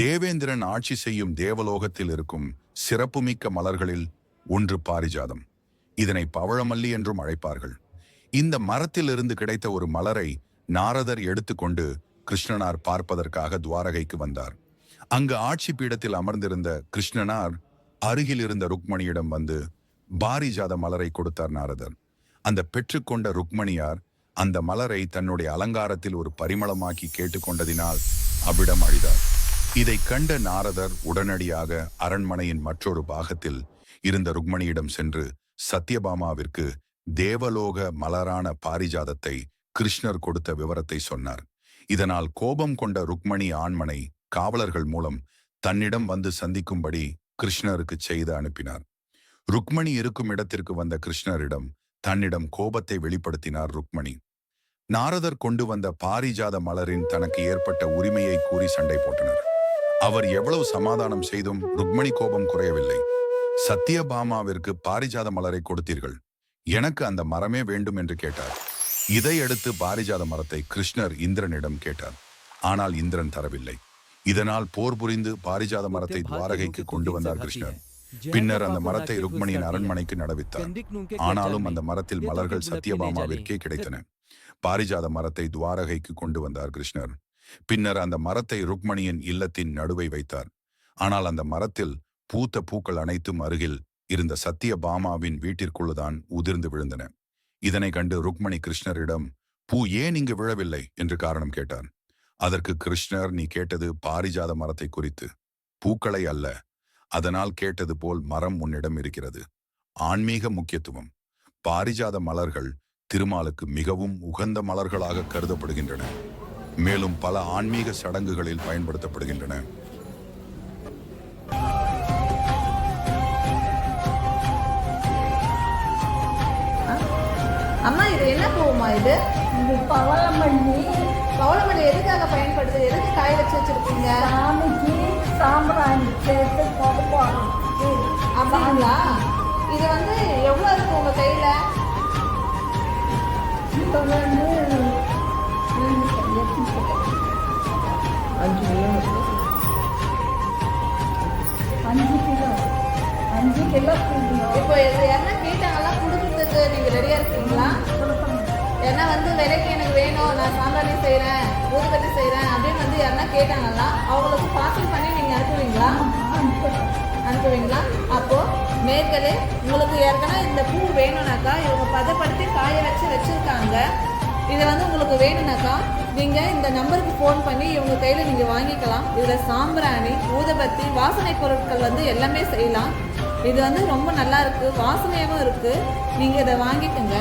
தேவேந்திரன் ஆட்சி செய்யும் தேவலோகத்தில் இருக்கும் சிறப்புமிக்க மலர்களில் ஒன்று பாரிஜாதம். இதனை பவழமல்லி என்றும் அழைப்பார்கள். இந்த மரத்திலிருந்து கிடைத்த ஒரு மலரை நாரதர் எடுத்துக்கொண்டு கிருஷ்ணனார் பார்ப்பதற்காக துவாரகைக்கு வந்தார். அங்கு ஆட்சி பீடத்தில் அமர்ந்திருந்த கிருஷ்ணனார் அருகில் இருந்த ருக்மணியிடம் வந்து பாரிஜாத மலரை கொடுத்தார் நாரதர். அந்த பெற்றுக்கொண்ட ருக்மணியார் அந்த மலரை தன்னுடைய அலங்காரத்தில் ஒரு பரிமளமாக்கி கேட்டுக்கொண்டதினால் அவ்விடம் அழிதார். இதை கண்ட நாரதர் உடனடியாக அரண்மனையின் மற்றொரு பாகத்தில் இருந்த ருக்மணியிடம் சென்று சத்யபாமாவிற்கு தேவலோக மலரான பாரிஜாதத்தை கிருஷ்ணர் கொடுத்த விவரத்தை சொன்னார். இதனால் கோபம் கொண்ட ருக்மணி ஆண்மனை காவலர்கள் மூலம் தன்னிடம் வந்து சந்திக்கும்படி கிருஷ்ணருக்கு செய்து அனுப்பினார். ருக்மணி இருக்கும் இடத்திற்கு வந்த கிருஷ்ணரிடம் தன்னிடம் கோபத்தை வெளிப்படுத்தினார் ருக்மணி. நாரதர் கொண்டு வந்த பாரிஜாத மலரின் தனக்கு ஏற்பட்ட உரிமையை கூறி சண்டை போட்டனர். அவர் எவ்வளவு சமாதானம் செய்தும் ருக்மணி கோபம் குறையவில்லை. சத்தியபாமாவிற்கு பாரிஜாத மலரை கொடுத்தீர்கள். எனக்கு அந்த மரமே வேண்டும் என்று கேட்டார். இதையடுத்து பாரிஜாத மரத்தை கிருஷ்ணர் இந்திரனிடம் கேட்டார். ஆனால் இந்திரன் தரவில்லை. இதனால் போர் புரிந்து பாரிஜாத மரத்தை துவாரகைக்கு கொண்டு வந்தார் கிருஷ்ணர். பின்னர் அந்த மரத்தை ருக்மணியின் அரண்மனைக்கு நடவித்தார் ஆனாலும் அந்த மரத்தில் மலர்கள் சத்யபாமாவிற்கே கிடைத்தன. பாரிஜாத மரத்தை துவாரகைக்கு கொண்டு வந்தார் கிருஷ்ணர். பின்னர் அந்த மரத்தை ருக்மணியின் இல்லத்தின் நடுவை வைத்தார். ஆனால் அந்த மரத்தில் பூத்த பூக்கள் அனைத்தும் அருகில் இருந்த சத்தியபாமாவின் வீட்டிற்குள்ளதான் உதிர்ந்து விழுந்தன. இதனை கண்டு ருக்மணி கிருஷ்ணரிடம் பூ ஏன் இங்கு விழவில்லை? என்று காரணம் கேட்டார் அதற்கு கிருஷ்ணர் நீ கேட்டது பாரிஜாத மரத்தை குறித்து. பூக்களை அல்ல. அதனால் கேட்டது போல் மரம் உன்னிடம் இருக்கிறது. ஆன்மீக முக்கியத்துவம். பாரிஜாத மலர்கள் திருமாலுக்கு மிகவும் உகந்த மலர்களாக கருதப்படுகின்றன. மேலும் பல ஆன்மீக சடங்குகளில் பயன்படுத்தப்படுகின்றன. அம்மா இது என்ன பூவுமா இது? இது பவளமல்லி. பவளமல்லி எதுக்காக பயன்படுது? எதுக்கு காய வச்சு வச்சிருக்கீங்க? சாமிக்கு சாம்பிராணி சேர்த்து அப்படிங்களா? இது வந்து எவ்வளோ இருக்கு உங்க கையில? அஞ்சு அஞ்சு கிலோ. அஞ்சு கிலோ இப்போ இது யாருன்னா கேட்டாங்களா? கொடுக்குறதுக்கு நீங்கள் ரெடியாக இருக்கீங்களா? ஏன்னா வந்து விலைக்கு எனக்கு வேணும் நான் சாம்பாரி செய்கிறேன் ஊதுபத்தி செய்கிறேன் அப்படின்னு வந்து யாருன்னா கேட்டாங்களா? அவங்களுக்கு பார்சல் பண்ணி நீங்கள் அனுப்புவீங்களா? அனுப்புவீங்களா? அப்போது மேற்கலே உங்களுக்கு ஏற்கனவே இந்த பூ வேணும்னாக்கா இவங்க பதப்படுத்தி காய வச்சு வச்சுருக்காங்க. இது வந்து உங்களுக்கு வேணும்னாக்கா நீங்கள் இந்த நம்பருக்கு ஃபோன் பண்ணி இவங்க கையில் நீங்கள் வாங்கிக்கலாம். இதில் சாம்பிராணி ஊதுபத்தி வாசனை பொருட்கள் வந்து எல்லாமே செய்யலாம். இது வந்து ரொம்ப நல்லா இருக்குது வாசனையாகவும் இருக்குது நீங்கள் இதை வாங்கிக்கோங்க.